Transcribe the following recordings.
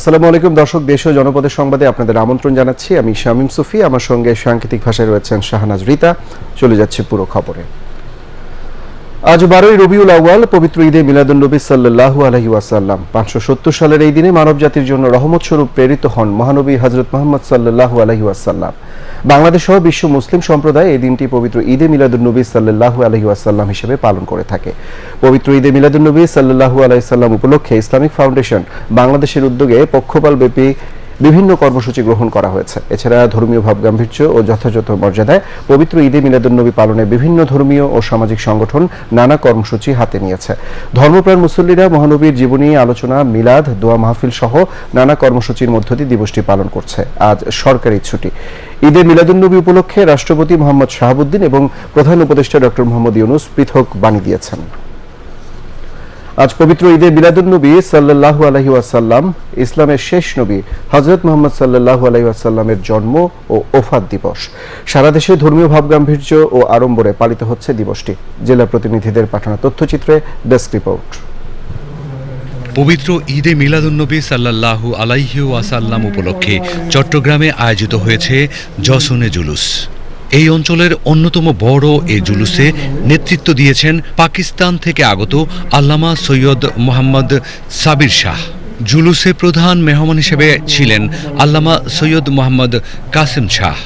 আসসালামু আলাইকুম, দর্শক, দেশ ও জনপদের সংবাদে আপনাদের আমন্ত্রণ জানাচ্ছি। আমি শামীম সুফি, আমার সঙ্গে সাংকেতিক ভাষায় রয়েছেন শাহনাজ রিতা। চলে যাচ্ছে পুরো খবরে। আজ বারোই রবিউল আউয়াল, পবিত্র ঈদে মিলাদুন্নবী সাল্লাল্লাহু আলহি ওয়াসাল্লাম। পাঁচশো সত্তর সালের এই দিনে মানব জাতির জন্য রহমত স্বরূপ প্রেরিত হন মহানবী হজরত মোহাম্মদ সাল্লাল্লাহু আলহি ওয়াসাল্লাম। বাংলাদেশ সহ বিশ্ব মুসলিম সম্প্রদায় এই দিনটি পবিত্র ঈদে মিলাদুন্নবী সাল্লাল্লাহু আলহি ওয়াসাল্লাম হিসেবে পালন করে থাকে। পবিত্র ঈদে মিলাদুন্নবী সাল্লাল্লাহু আলাইহি সাল্লাম উপলক্ষে ইসলামিক ফাউন্ডেশন বাংলাদেশের উদ্যোগে পক্ষপালব্যাপী বিভিন্ন কর্মসূচি গ্রহণ করা হয়েছে। এছাড়া ধর্মীয় ভাবগাম্ভীর্য ও যথাযথ মর্যাদায় পবিত্র ঈদে মিলাদুন্নবী পালনে বিভিন্ন ধর্মীয় ও সামাজিক সংগঠন নানা কর্মসূচি হাতে নিয়েছে। ধর্মপ্রাণ মুসল্লিরা মহানবীর জীবনী, আলোচনা, মিলাদ, দোয়া মাহফিল সহ নানা কর্মসূচির মধ্য দিয়ে দিবসটি পালন করছে। আজ সরকারি ছুটি। ঈদে মিলাদুন্নবী উপলক্ষে রাষ্ট্রপতি মোহাম্মদ শাহাবুদ্দিন এবং প্রধান উপদেষ্টা ডক্টর মোহাম্মদ ইউনুস পৃথক বাণী দিয়েছেন। আজ পবিত্র ঈদে মিলাদুন্নবী সাল্লাল্লাহু আলাইহি ওয়াসাল্লাম, ইসলামের শেষ নবী হযরত মুহাম্মদ সাল্লাল্লাহু আলাইহি ওয়াসাল্লামের জন্ম ও ওফাত দিবস। সারা দেশে ধর্মীয় ভাবগাম্ভীর্য ও আড়ম্বরে পালিত হচ্ছে দিবসটি। জেলা প্রতিনিধিদের পাঠানো তথ্যচিত্রে ডেস্ক রিপোর্ট। পবিত্র ঈদে মিলাদুন্নবী সাল্লাল্লাহু আলাইহি ওয়াসাল্লাম উপলক্ষে চট্টগ্রামে আয়োজিত হয়েছে জশনে জুলুস। এই অঞ্চলের অন্যতম বড় এ জুলুসে নেতৃত্ব দিয়েছেন পাকিস্তান থেকে আগত আল্লামা সৈয়দ মোহাম্মদ সাবির শাহ। জুলুসে প্রধান মেহমান হিসেবে ছিলেন আল্লামা সৈয়দ মোহাম্মদ কাসিম শাহ।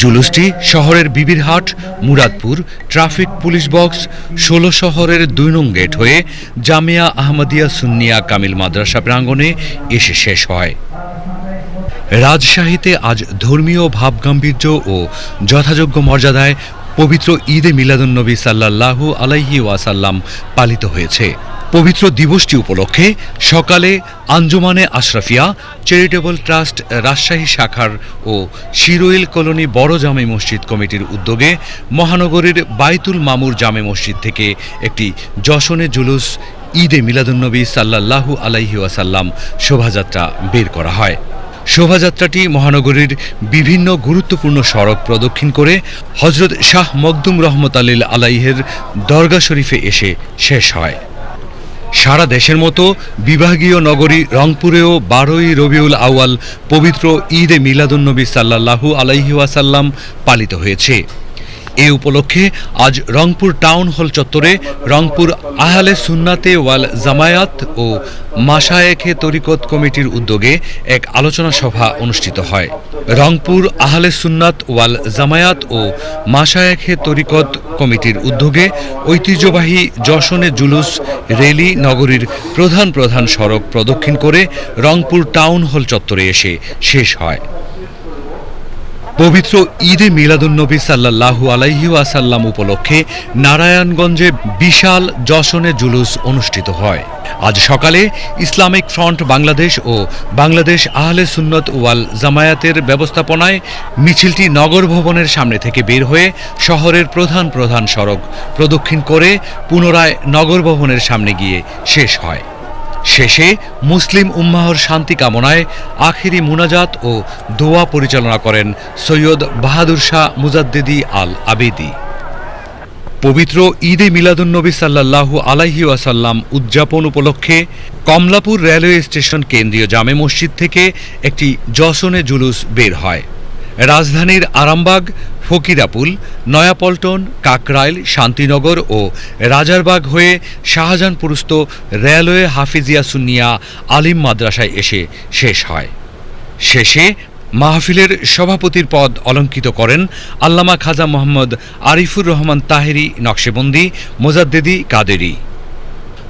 জুলুসটি শহরের Bibirhat, Muradpur, traffic police box, ষোলো শহরের দুই নং গেট হয়ে জামিয়া আহমদিয়া সুন্নিয়া কামিল মাদ্রাসা প্রাঙ্গণে এসে শেষ হয়। রাজশাহীতে আজ ধর্মীয় ভাবগাম্ভীর্য ও যথাযোগ্য মর্যাদায় পবিত্র ঈদে মিলাদুন্নবী সাল্লাল্লাহু আলাইহি ওয়াসাল্লাম পালিত হয়েছে। পবিত্র দিবসটি উপলক্ষে সকালে আঞ্জুমানে আশরাফিয়া, চ্যারিটেবল ট্রাস্ট রাজশাহী শাখার ও শিরোইল কলোনি বড় জামে মসজিদ কমিটির উদ্যোগে মহানগরীর বাইতুল মামুর জামে মসজিদ থেকে একটি যশনে জুলুস ঈদে মিলাদুন্নবী সাল্লাল্লাহু আলাইহি ওয়াসাল্লাম শোভাযাত্রা বের করা হয়। শোভাযাত্রাটি মহানগরীর বিভিন্ন গুরুত্বপূর্ণ সড়ক প্রদক্ষিণ করে হজরত শাহ মকদুম রহমত আলীল আলাইহের দরগা শরীফে এসে শেষ হয়। সারা দেশের মতো বিভাগীয় নগরী রংপুরেও বারোই রবিউল আউয়াল পবিত্র ঈদে মিলাদুন্নবী সাল্লাল্লাহু আলাইহি ওয়াসাল্লাম পালিত হয়েছে। এ উপলক্ষে আজ রংপুর টাউন হল চত্বরে রংপুর আহলে সুন্নাতে ওয়াল জামায়াত ও মাসায়েখে তরিকত কমিটির উদ্যোগে এক আলোচনা সভা অনুষ্ঠিত হয়। রংপুর আহলে সুন্নাত ওয়াল জামায়াত ও মাসায়েখে তরিকত কমিটির উদ্যোগে ঐতিহ্যবাহী যশনে জুলুস রেলি নগরীর প্রধান প্রধান সড়ক প্রদক্ষিণ করে রংপুর টাউন হল চত্বরে এসে শেষ হয়। পবিত্র ঈদে মিলাদুন্নবী সাল্লাল্লাহু আলাইহি ওয়াসাল্লাম উপলক্ষে নারায়ণগঞ্জে বিশাল যশনে জুলুস অনুষ্ঠিত হয়। আজ সকালে ইসলামিক ফ্রন্ট বাংলাদেশ ও বাংলাদেশ আহলে সুন্নত ওয়াল জামায়াতের ব্যবস্থাপনায় মিছিলটি নগর ভবনের সামনে থেকে বের হয়ে শহরের প্রধান প্রধান সড়ক প্রদক্ষিণ করে পুনরায় নগর ভবনের সামনে গিয়ে শেষ হয়। শেষে মুসলিম উম্মাহর শান্তি কামনায় আখিরি মুনাজাত ও দোয়া পরিচালনা করেন সৈয়দ বাহাদুর শাহ মুজাদ্দেদি আল আবেদি পবিত্র ঈদে মিলাদুন্নবী সাল্লাল্লাহু আলাইহি ওয়াসাল্লাম উদযাপন উপলক্ষে কমলাপুর রেলওয়ে স্টেশন কেন্দ্রীয় জামে মসজিদ থেকে একটি যশনে জুলুস বের হয়। রাজধানীর আরামবাগ, ফকিরাপুল, নয়াপল্টন, কাকরাইল, শান্তিনগর ও রাজারবাগ হয়ে শাহজাহানপুরস্থ রেলওয়ে হাফিজিয়া সুন্নিয়া আলিম মাদ্রাসায় এসে শেষ হয়। শেষে মাহফিলের সভাপতির পদ অলঙ্কিত করেন আল্লামা খাজা মোহাম্মদ আরিফুর রহমান তাহেরি নকশেবন্দি, মোজাদ্দেদি কাদেরি।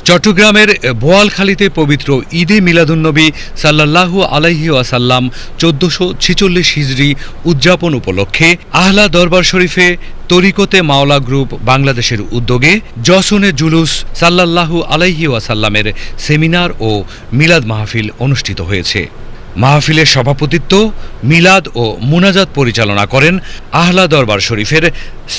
চট্টগ্রামের বোয়ালখালীতে পবিত্র ঈদে মিলাদুন্নবী সাল্লাল্লাহু আলাইহি ওয়াসাল্লাম চোদ্দশো ছিচল্লিশ হিজড়ি উদযাপন উপলক্ষে আহলা দরবার শরীফে তরিকতে মাওলা গ্রুপ বাংলাদেশের উদ্যোগে জসনে জুলুস সাল্লাল্লাহু আলাইহি ওয়াসাল্লামের সেমিনার ও মিলাদ মাহফিল অনুষ্ঠিত হয়েছে। মাহফিলের সভাপতিত্ব মিলাদ ও মুনাজাত পরিচালনা করেন আহলা দরবার শরীফের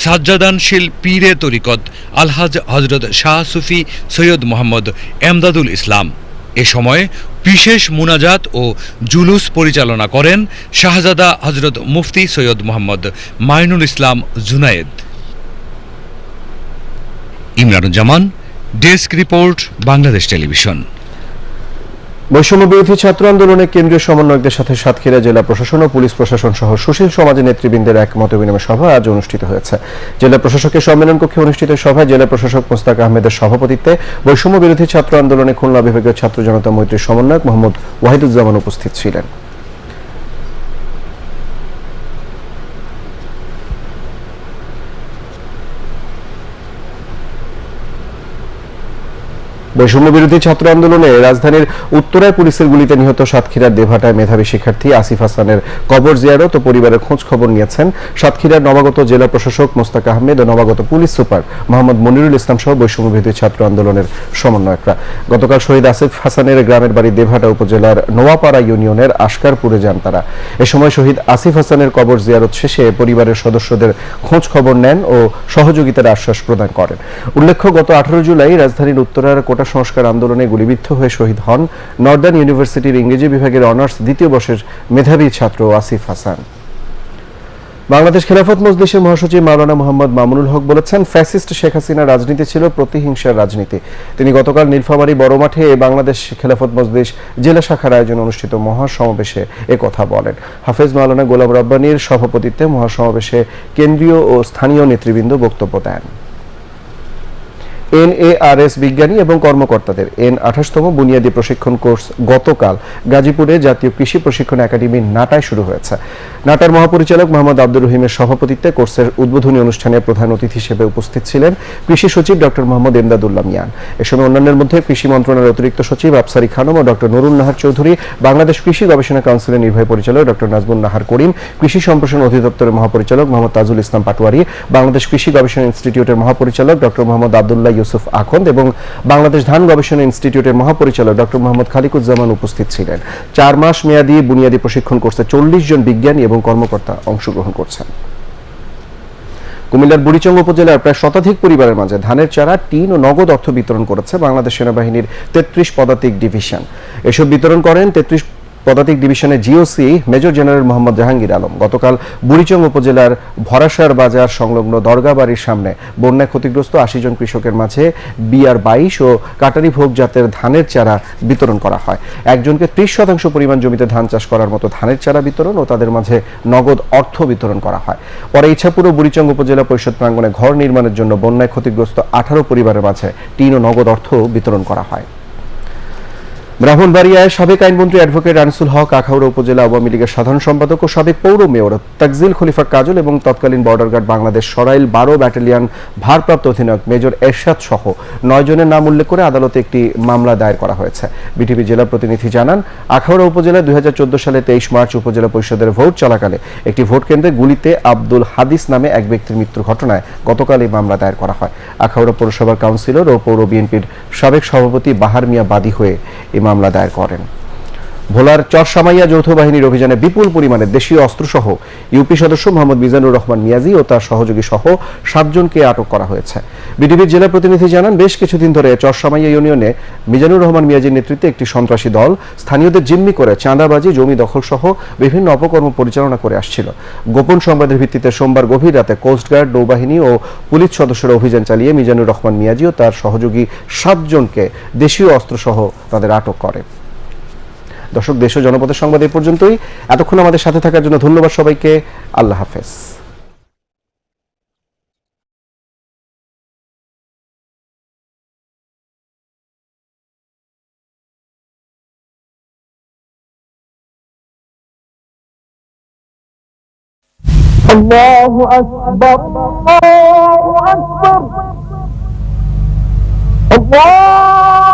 সাজ্জাদানশীল পীরে তরিকত আলহাজ হজরত শাহ সুফি সৈয়দ মোহাম্মদ এমদাদুল ইসলাম। এ সময় বিশেষ মুনাজাত ও জুলুস পরিচালনা করেন Shahzada Hazrat Mufti Syed Mohammad Mainul Islam Junayed. Imranuzzaman, desk report, Bangladesh television. বৈষম্য বিরোধী ছাত্র আন্দোলনে কেন্দ্রীয় সমন্বয়কদের সাথে সাতক্ষীরা জেলা প্রশাসন ও পুলিশ প্রশাসন সহ সুশীল সমাজের নেতৃবৃন্দের এক মত বিনিময় সভা আজ অনুষ্ঠিত হয়েছে। জেলা প্রশাসকের সম্মেলন কক্ষে অনুষ্ঠিত সভায় জেলা প্রশাসক মোস্তাক আহমেদের সভাপতিত্বে বৈষম্য বিরোধী ছাত্র আন্দোলনে খুলনা বিভাগীয় ছাত্র জনতা মৈত্রীর সমন্বয়ক মোহাম্মদ ওয়াহিদুজ্জামান উপস্থিত ছিলেন। বৈষম্য বিরোধী ছাত্র আন্দোলনে রাজধানীর উত্তরায় পুলিশের গুলিতে নিহত সাতক্ষীরার দেভাটায় মেধাবী শিক্ষার্থী আসিফ হাসানের কবর জিয়ারত ও পরিবারের খোঁজ খবর নিয়েছেন। সাতক্ষীরার নবাগত জেলা প্রশাসক মোস্তাক আহমেদ ও নবাগত পুলিশ সুপার মোহাম্মদ মনিরুল ইসলাম সহ বৈষম্য বিরোধী ছাত্র আন্দোলনের সমন্বয়করা। গতকাল শহীদ আসিফ হাসানের গ্রামের বাড়ি দেভাটা উপজেলার নোয়াপাড়া ইউনিয়নের আশকারপুরে যান তারা। এ সময় শহীদ আসিফ হাসানের কবর জিয়ারত শেষে পরিবারের সদস্যদের খোঁজ খবর নেন ও সহযোগিতার আশ্বাস প্রদান করেন। উল্লেখ্য, গত আঠারো জুলাই রাজধানীর উত্তরার কোটা সংস্কার আন্দোলনে গুলিবিদ্ধ হয়ে শহীদ হন নর্দার্ন ইউনিভার্সিটির ইংরেজি বিভাগের অনার্স দ্বিতীয় বর্ষের মেধাবী ছাত্র আসিফ হাসান। বাংলাদেশ খেলাফত মজলিসের মহাসচিব মাওলানা মোহাম্মদ মামুনুল হক বলেছেন, ফ্যাসিস্ট শেখ হাসিনার রাজনীতি ছিল প্রতিহিংসার রাজনীতি। তিনি গতকাল নীলফামারী বড় মাঠে বাংলাদেশ খেলাফত মজলিস জেলা শাখার আয়োজনে অনুষ্ঠিত মহাসমাবেশে কথা বলেন। হাফেজ মাওলানা গোলাম রব্বানির সভাপতিত্বে মহাসমাবেশে কেন্দ্রীয় ও স্থানীয় নেতৃবৃন্দ বক্তব্য দেন। এনএআরএস বিজ্ঞানী এবং কর্মকর্তাদের এন আঠাশতম বুনিয়াদী প্রশিক্ষণ কোর্স গতকাল গাজীপুরে জাতীয় কৃষি প্রশিক্ষণ একাডেমি নাটায় শুরু হয়েছে। নাটার মহাপরিচালক মোহাম্মদ আব্দুর রহিমের সভাপতিত্বে কোর্সের উদ্বোধনী অনুষ্ঠানে প্রধান অতিথি হিসেবে উপস্থিত ছিলেন কৃষি সচিব ডক্টর মোহাম্মদ এমদাদুল্লাহ মিয়ান এ সময় অন্যান্যের মধ্যে কৃষি মন্ত্রণালয়ের অতিরিক্ত সচিব আফসারি খানম ও ডক্টর নুরুল নাহার চৌধুরী, বাংলাদেশ কৃষি গবেষণা কাউন্সিলের নির্বাহী পরিচালক ডক্টর নাজমুল নাহার করিম, কৃষি সম্প্রসারণ অধিদপ্তরের মহাপরিচালক মোহাম্মদ তাজুল ইসলাম পাটোয়ারি, বাংলাদেশ কৃষি গবেষণা ইনস্টিটিউটের মহাপরিচালক ডক্টর মোহাম্মদ আবদুল্লাহ ইউসুফ আখন্দ এবং বাংলাদেশ ধান গবেষণা ইনস্টিটিউটের মহাপরিচালক ডক্টর মোহাম্মদ খালিকুজ্জামান উপস্থিত ছিলেন। চার মাস মেয়াদী বুনিয়াদী প্রশিক্ষণ কোর্সে চল্লিশ জন বিজ্ঞানী এবং কর্মকর্তা অংশগ্রহণ করছেন। কুমিল্লার বুড়িচং উপজেলার প্রায় শতাধিক পরিবারের মাঝে ধানের চারা, টিন ও নগদ অর্থ বিতরণ করেছে বাংলাদেশ সেনাবাহিনীর তেত্রিশ পদাতিক ডিভিশন। এসব বিতরণ করেন তেত্রিশ পদাতিক ডিভিশনের GOC major general Mohammad Jahangir Alam. গতকাল বুড়িচং উপজেলার ভরাসার বাজার সংলগ্ন দরগা বাড়ির সামনে বন্যায় ক্ষতিগ্রস্ত আশি জন কৃষকের মাঝে বিআর বাইশ ও কাটারি ভোগ জাতের ধানের চারা বিতরণ করা হয়। একজনকে ত্রিশ শতাংশ পরিমাণ জমিতে ধান চাষ করার মতো ধানের চারা বিতরণ ও তাদের মাঝে নগদ অর্থ বিতরণ করা হয়। পরে ইচ্ছাপুর ও বুড়িচং উপজেলা পরিষদ প্রাঙ্গণে ঘর নির্মাণের জন্য বন্যায় ক্ষতিগ্রস্ত আঠারো পরিবারের মাঝে টিন ও নগদ অর্থ বিতরণ করা হয়। ব্রাহ্মণবাড়িয়ায় সাবেক আইনমন্ত্রী অ্যাডভোকেট আনিসুল হক, আখাউড়া উপজেলা আওয়ামী লীগের সাধারণ সম্পাদক ও সাবেক পৌর মেয়র তাকজিল খলিফা কাজল এবং তৎকালীন বর্ডার গার্ড বাংলাদেশ সরাইল বারো ব্যাটালিয়ন ভারপ্রাপ্ত অধিনায়ক মেজর এরশাদ সহ নয় জনের নাম উল্লেখ করে আদালতে একটি মামলা দায়ের করা হয়েছে। বিটিভি জেলা প্রতিনিধি জানান, আখাউড়া উপজেলায় দুই হাজার চোদ্দ সালে তেইশ মার্চ উপজেলা পরিষদের ভোট চলাকালে একটি ভোট কেন্দ্রে গুলিতে আব্দুল হাদিস নামে এক ব্যক্তির মৃত্যুর ঘটনায় গতকাল এই মামলা দায়ের করা হয়। আখাউড়া পৌরসভার কাউন্সিলর ও পৌর বিএনপির সাবেক সভাপতি বাহার মিয়া বাদী হয়ে মামলা দায়ের করেন। ভোলার চরসামাইয়া যৌথ বাহিনীর অভিযানে বিপুল পরিমাণে দেশীয় অস্ত্রসহ ইউপি সদস্য মোহাম্মদ মিজানুর রহমান মিয়াজি ও তার সহযোগী সহ সাতজনকে আটক করা হয়েছে। বিডিবির জেলা প্রতিনিধি জানান, বেশ কিছুদিন ধরে চরসামাইয়া ইউনিয়নে মিজানুর রহমান মিয়াজির নেতৃত্বে একটি সন্ত্রাসী দল স্থানীয়দের জিম্মি করে চাঁদাবাজি, জমি দখল সহ বিভিন্ন অপকর্ম পরিচালনা করে আসছিল। গোপন সংবাদের ভিত্তিতে সোমবার গভীর রাতে কোস্টগার্ড নৌবাহিনী ও পুলিশ সদস্যরা অভিযান চালিয়ে মিজানুর রহমান মিয়াজি ও তার সহযোগী সাতজনকে দেশীয় অস্ত্রসহ তাদের আটক করে। দর্শক দেশ ও জনপদের সংবাদ এই পর্যন্তই এতক্ষণ আমাদের সাথে থাকার জন্য ধন্যবাদ সবাইকে আল্লাহ হাফেজ الله أكبر الله أكبر الله أكبر